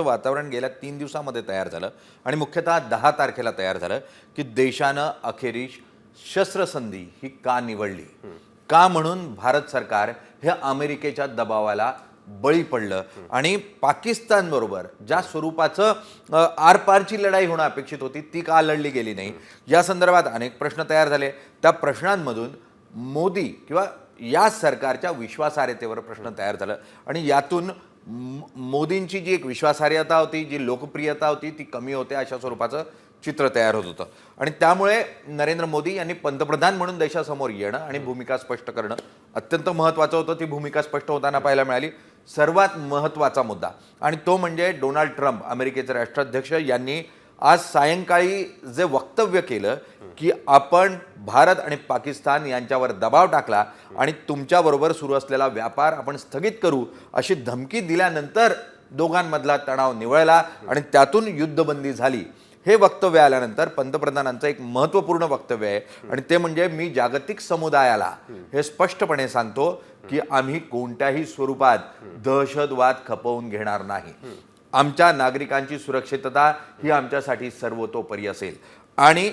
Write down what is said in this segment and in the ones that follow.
वातावरण गेल्या तीन दिवसामध्ये तयार झालं. आणि मुख्यतः दहा तारखेला तयार झालं की देशानं अखेरीस शस्त्रसंधी ही का निवडली? का म्हणून भारत सरकार हे अमेरिकेच्या दबावाला बळी पडलं? आणि पाकिस्तानबरोबर ज्या स्वरूपाचं आरपारची लढाई होणं अपेक्षित होती ती का लढली गेली नाही? या संदर्भात अनेक प्रश्न तयार झाले. त्या प्रश्नांमधून मोदी किंवा या सरकारच्या विश्वासार्हतेवर प्रश्न तयार झालं. आणि यातून मोदींची जी एक विश्वासार्हता होती जी लोकप्रियता होती ती कमी होते अशा स्वरूपाचं चित्र तयार होत होतं. आणि त्यामुळे नरेंद्र मोदी यांनी पंतप्रधान म्हणून देशासमोर येणं आणि भूमिका स्पष्ट करणं अत्यंत महत्त्वाचं होतं. ती भूमिका स्पष्ट होताना पाहायला मिळाली. सर्वात महत्त्वाचा मुद्दा आणि तो म्हणजे डोनाल्ड ट्रम्प अमेरिकेचे राष्ट्राध्यक्ष यांनी आज सायंकाळी जे वक्तव्य केलं की आपण भारत आणि पाकिस्तान यांच्यावर दबाव टाकला आणि तुमच्याबरोबर सुरू असलेला व्यापार आपण स्थगित करू अशी धमकी दिल्यानंतर दोघांमधला तणाव निवळला आणि त्यातून युद्धबंदी झाली. हे वक्तव्य आल्यानंतर पंतप्रधानांचं एक महत्त्वपूर्ण वक्तव्य आहे आणि ते म्हणजे मी जागतिक समुदायाला हे स्पष्टपणे सांगतो की आम्ही कोणत्याही स्वरूपात दहशतवाद खपवून घेणार नाही. आमच्या नागरिकांची सुरक्षितता ही आमच्यासाठी सर्वतोपरी असेल. आणि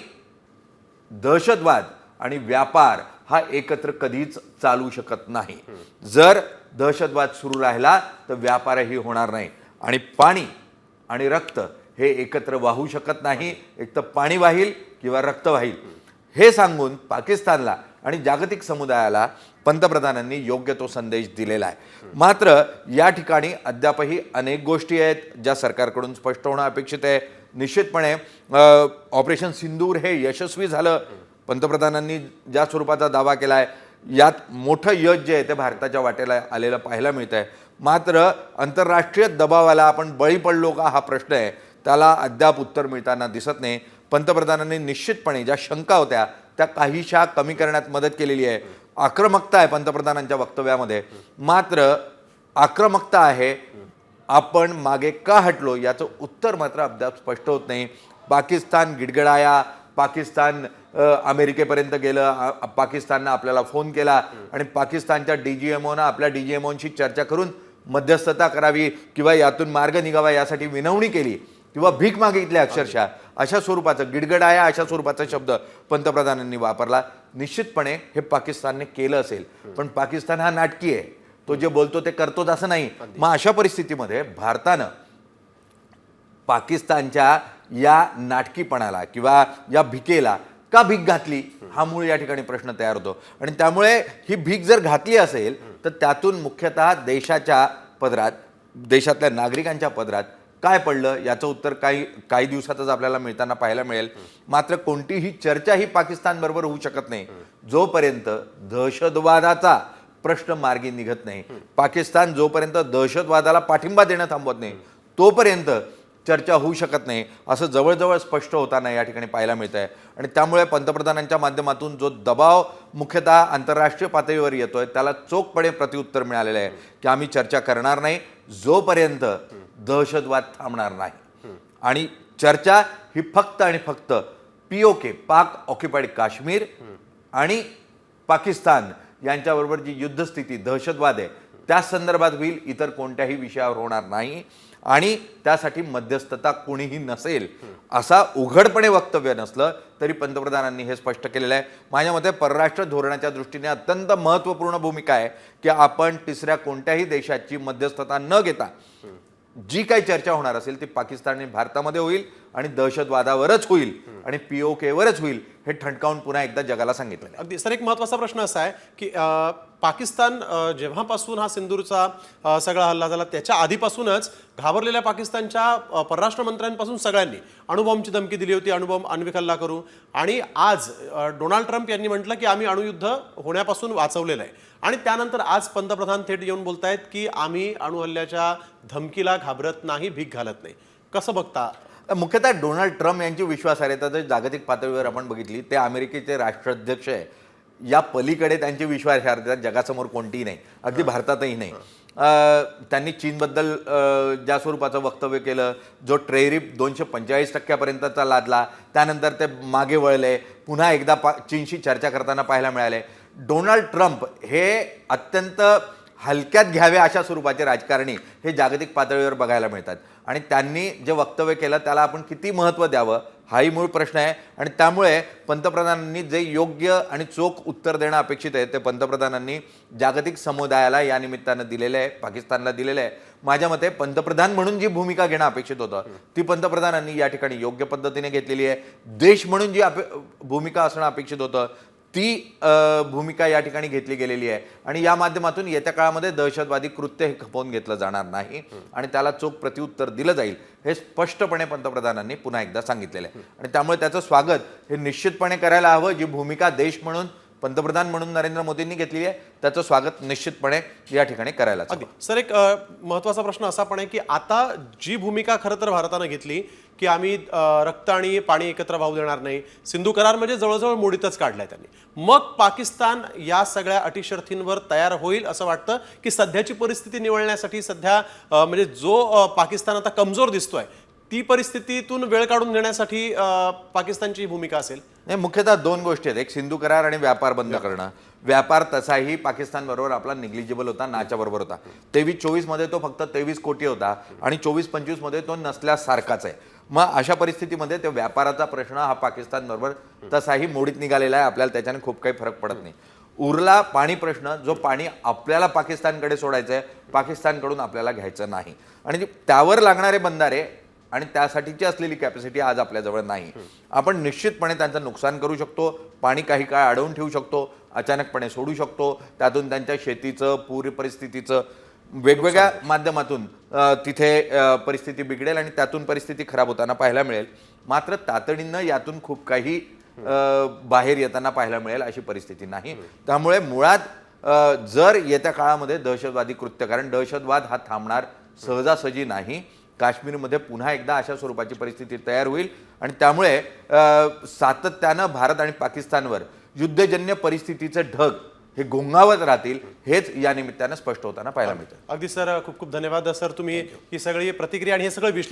दहशतवाद आणि व्यापार हा एकत्र कधीच चालू शकत नाही. जर दहशतवाद सुरू राहिला तर व्यापारही होणार नाही. आणि पाणी आणि रक्त हे एकत्र वाहू शकत नाही. एक तर पाणी वाहील किंवा रक्त वाहील. हे सांगून पाकिस्तानला आणि जागतिक समुदायाला पंतप्रधानांनी योग्य तो संदेश दिलेला आहे. मात्र या ठिकाणी अद्यापही अनेक गोष्टी आहेत ज्या सरकारकडून स्पष्ट होणं अपेक्षित आहे. निश्चितपणे ऑपरेशन सिंदूर हे यशस्वी झालं. पंतप्रधानांनी ज्या स्वरूपाचा दावा केला आहे यात मोठं यश जे आहे ते भारताच्या वाटेला आलेलं पाहायला मिळत आहे मात्र आंतरराष्ट्रीय दबावाला आपण बळी पडलो का हा प्रश्न आहे त्याला अद्याप उत्तर मिळताना दिसत नाही. पंतप्रधानांनी निश्चितपणे ज्या शंका होत्या त्या काहीशा कमी करण्यात मदत केलेली आहे. आक्रमकता आहे पंतप्रधानांच्या वक्तव्यामध्ये. मात्र आक्रमकता आहे आपण मागे का हटलो याचं उत्तर मात्र अद्याप स्पष्ट होत नाही. पाकिस्तान गिडगडाया पाकिस्तान अमेरिकेपर्यंत गेलं पाकिस्ताननं आपल्याला फोन केला आणि पाकिस्तानच्या डी जी एम ओनं आपल्या डी जी एम ओंशी चर्चा करून मध्यस्थता करावी किंवा यातून मार्ग निघावा यासाठी विनवणी केली. किंवा भीक मागितली अक्षरशः अशा स्वरूपाचं गिडगडाया अशा स्वरूपाचा शब्द पंतप्रधानांनी वापरला. निश्चितपणे हे पाकिस्तानने केलं असेल. पण पाकिस्तान हा नाटकी आहे. तो जे बोलतो ते करतोच असं नाही. मग अशा परिस्थितीमध्ये भारतानं पाकिस्तानच्या या नाटकीपणाला किंवा या भिकेला का भीक घातली? हा मूळ या ठिकाणी प्रश्न तयार होतो. आणि त्यामुळे ही भीक जर घातली असेल तर त्यातून मुख्यतः देशाच्या पदरात देशातल्या नागरिकांच्या पदरात काय पडलं याचं उत्तर काही काही दिवसातच आपल्याला मिळताना पाहायला मिळेल. मात्र कोणतीही चर्चा ही पाकिस्तानबरोबर होऊ शकत नाही. जोपर्यंत दहशतवादाचा प्रश्न मार्गी निघत नाही. पाकिस्तान जोपर्यंत दहशतवादाला पाठिंबा देणं थांबवत नाही तोपर्यंत चर्चा होऊ शकत नाही असं जवळजवळ स्पष्ट होताना या ठिकाणी पाहायला मिळत आहे आणि त्यामुळे पंतप्रधानांच्या माध्यमातून जो दबाव मुख्यतः आंतरराष्ट्रीय पातळीवर येतोय त्याला चोखपणे प्रत्युत्तर मिळालेलं आहे की आम्ही चर्चा करणार नाही जोपर्यंत दहशतवाद थांबणार नाही. आणि चर्चा ही फक्त आणि फक्त पीओके के पाक ऑक्युपाईड काश्मीर आणि पाकिस्तान यांच्याबरोबर जी युद्धस्थिती दहशतवाद आहे त्या संदर्भात होईल इतर कोणत्याही विषयावर होणार नाही. आणि त्यासाठी मध्यस्थता कोणीही नसेल असा उघडपणे वक्तव्य नसलं तरी पंतप्रधानांनी हे स्पष्ट केलेलं आहे. माझ्या मते परराष्ट्र धोरणाच्या दृष्टीने अत्यंत महत्त्वपूर्ण भूमिका आहे की आपण तिसऱ्या कोणत्याही देशाची मध्यस्थता न घेता जी काही चर्चा होणार असेल ती पाकिस्तान आणि भारतामध्ये होईल आणि दहशतवादावरच होईल आणि पी ओ होईल हे ठणकावून पुन्हा एकदा जगाला सांगितलं अगदी. सर एक महत्त्वाचा प्रश्न असा आहे की पाकिस्तान जेव्हापासून हा सिंदूरचा सगळा हल्ला झाला त्याच्या आधीपासूनच घाबरलेल्या पाकिस्तानच्या परराष्ट्र मंत्र्यांपासून सगळ्यांनी अणुबॉम्बची धमकी दिली होती अणुबॉम्ब आण्विक हल्ला करू आणि आज डोनाल्ड ट्रम्प यांनी म्हटलं की आम्ही अणुयुद्ध होण्यापासून वाचवलेलं आहे. आणि त्यानंतर आज पंतप्रधान थेट येऊन बोलतायत की आम्ही अणुहल्ल्याच्या धमकीला घाबरत नाही भीक घालत नाही. कसं बघता? मुख्यतः डोनाल्ड ट्रम्प यांची विश्वासार्हता जर जागतिक पातळीवर आपण बघितली ते अमेरिकेचे राष्ट्राध्यक्ष आहे. या पलीकडे त्यांची विश्वासार्हता जगासमोर कोणतीही नाही. अगदी भारतातही नाही. त्यांनी चीनबद्दल ज्या स्वरूपाचं वक्तव्य केलं जो ट्रेरिप दोनशे पंचेचाळीस टक्क्यापर्यंतचा लादला त्यानंतर ते मागे वळले पुन्हा एकदा पा चीनशी चर्चा करताना पाहायला मिळाले. डोनाल्ड ट्रम्प हे अत्यंत हलक्यात घ्यावे अशा स्वरूपाचे राजकारणी हे जागतिक पातळीवर बघायला मिळतात. आणि त्यांनी जे वक्तव्य केलं त्याला आपण किती महत्त्व द्यावं हाही मूळ प्रश्न आहे. आणि त्यामुळे पंतप्रधानांनी जे योग्य आणि चोख उत्तर देणं अपेक्षित आहे ते पंतप्रधानांनी जागतिक समुदायाला या निमित्तानं दिलेलं आहे पाकिस्तानला दिलेलं आहे. माझ्या मते पंतप्रधान म्हणून जी भूमिका घेणं अपेक्षित होतं ती पंतप्रधानांनी या ठिकाणी योग्य पद्धतीने घेतलेली आहे. देश म्हणून जी अपे भूमिका असणं अपेक्षित होतं ती भूमिका या ठिकाणी घेतली गेलेली आहे. आणि या माध्यमातून येत्या काळामध्ये दहशतवादी कृत्य हे खपवून घेतलं जाणार नाही आणि त्याला चोख प्रत्युत्तर दिलं जाईल हे स्पष्टपणे पंतप्रधानांनी पुन्हा एकदा सांगितलेलं आहे. आणि त्यामुळे त्याचं स्वागत हे निश्चितपणे करायला हवं जी भूमिका देश म्हणून पंतप्रधान म्हणून नरेंद्र मोदींनी घेतलेली आहे. त्याचं स्वागत निश्चितपणे या ठिकाणी. अगदी. सर एक अ, महत्त्वाचा प्रश्न असा पण आहे की आता जी भूमिका खरं तर भारतानं घेतली की आम्ही रक्त आणि पाणी एकत्र वाहू देणार नाही सिंधू करार म्हणजे जवळजवळ मोडीतच काढलाय त्यांनी. मग पाकिस्तान या सगळ्या अटी शर्थींवर तयार होईल असं वाटतं की सध्याची परिस्थिती निवळण्यासाठी सध्या म्हणजे जो पाकिस्तान आता कमजोर दिसतोय ती परिस्थितीतून वेळ काढून घेण्यासाठी पाकिस्तानची भूमिका असेल. नाही मुख्यतः दोन गोष्टी आहेत. एक सिंधू करार आणि व्यापार बंद करणं. व्यापार तसाही पाकिस्तान बरोबर आपला निग्लिजिबल होता नाच्या बरोबर होता. तेवीस चोवीसमध्ये तो फक्त तेवीस कोटी होता आणि चोवीस पंचवीसमध्ये तो नसल्यासारखाच आहे. मग अशा परिस्थितीमध्ये तो व्यापाराचा प्रश्न हा पाकिस्तान बरोबर तसाही मोडीत निघालेला आहे. आपल्याला त्याच्याने खूप काही फरक पडत नाही. उरला पाणी प्रश्न जो पाणी आपल्याला पाकिस्तानकडे सोडायचं आहे पाकिस्तानकडून आपल्याला घ्यायचं नाही. आणि त्यावर लागणारे बंधारे आणि त्यासाठीची असलेली कॅपॅसिटी आज आपल्याजवळ नाही. आपण निश्चितपणे त्यांचं नुकसान करू शकतो पाणी काही काळ अडवून ठेवू शकतो अचानकपणे सोडू शकतो त्यातून त्यांच्या शेतीचं पूर परिस्थितीचं वेगवेगळ्या माध्यमातून तिथे परिस्थिती बिघडेल आणि त्यातून परिस्थिती खराब होताना पाहायला मिळेल. मात्र तातडीनं यातून खूप काही बाहेर येताना पाहायला मिळेल अशी परिस्थिती नाही. त्यामुळे मुळात जर येत्या काळामध्ये दहशतवादी कृत्य कारण दहशतवाद हा थांबणार सहजासहजी नाही. काश्मीरमध्ये पुन्हा एकदा अशा स्वरूपाची परिस्थिती तयार होईल. आणि त्यामुळे अ, सातत्यानं भारत आणि पाकिस्तानवर युद्धजन्य परिस्थितीचे ढग हे घोंगावत राहतील हेच या निमित्तानं स्पष्ट होताना पाहायला मिळतं. अगदी सर. खूप खूप धन्यवाद. सर तुम्ही ही सगळी प्रतिक्रिया आणि हे सगळं विश्लेषण